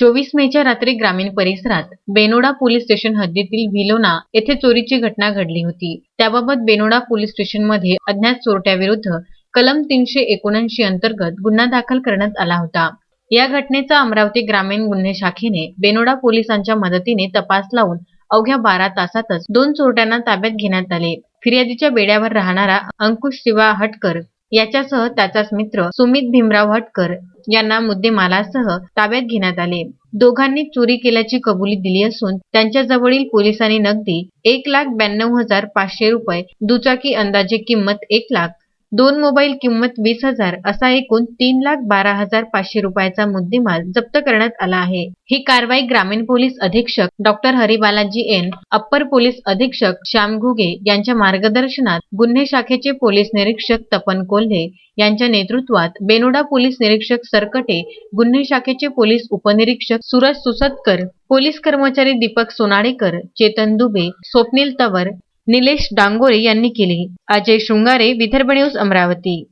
चोवीस मेच्या रात्री ग्रामीण परिसरात बेनोडा पोलीस स्टेशन हद्दीतील भिलोना येथे चोरीची घटना घडली होती. त्याबाबत बेनोडा पोलीस स्टेशनमध्ये अज्ञात चोरट्याविरुद्ध कलम तीनशे एकोणऐंशी अंतर्गत गुन्हा दाखल करण्यात आला होता. या घटनेचा अमरावती ग्रामीण गुन्हे शाखेने बेनोडा पोलिसांच्या मदतीने तपास लावून अवघ्या बारा तासातच दोन चोरट्यांना ताब्यात घेण्यात आले. फिर्यादीच्या बेड्यावर राहणारा अंकुश शिवा हटकर याच्यासह त्याचाच मित्र सुमित भीमराव हटकर यांना मुद्देमालासह ताब्यात घेण्यात आले. दोघांनी चोरी केल्याची कबुली दिली असून त्यांच्या जवळील पोलिसांनी नगदी एक लाख ब्याण्णव हजार पाचशे रुपये दुचाकी अंदाजे किंमत एक लाख दोन मोबाईल किंमत वीस हजार असा एकूण तीन लाख बारा हजार पाचशे रुपयाचा मुद्देमाल जप्त करण्यात आला आहे. ही कारवाई ग्रामीण पोलीस अधीक्षक doctor Haribalaji N upper police अधीक्षक श्याम घुगे यांच्या मार्गदर्शनात गुन्हे शाखेचे पोलीस निरीक्षक तपन कोल्हे यांच्या नेतृत्वात बेनोडा पोलीस निरीक्षक सरकटे गुन्हे शाखेचे पोलीस उपनिरीक्षक सूरज सुसतकर पोलीस कर्मचारी दीपक सोनाडेकर चेतन दुबे स्वप्नील तवर निलेश डांगोरे यांनी केली. अजय शृंगारे विदर्भ न्यूज अमरावती.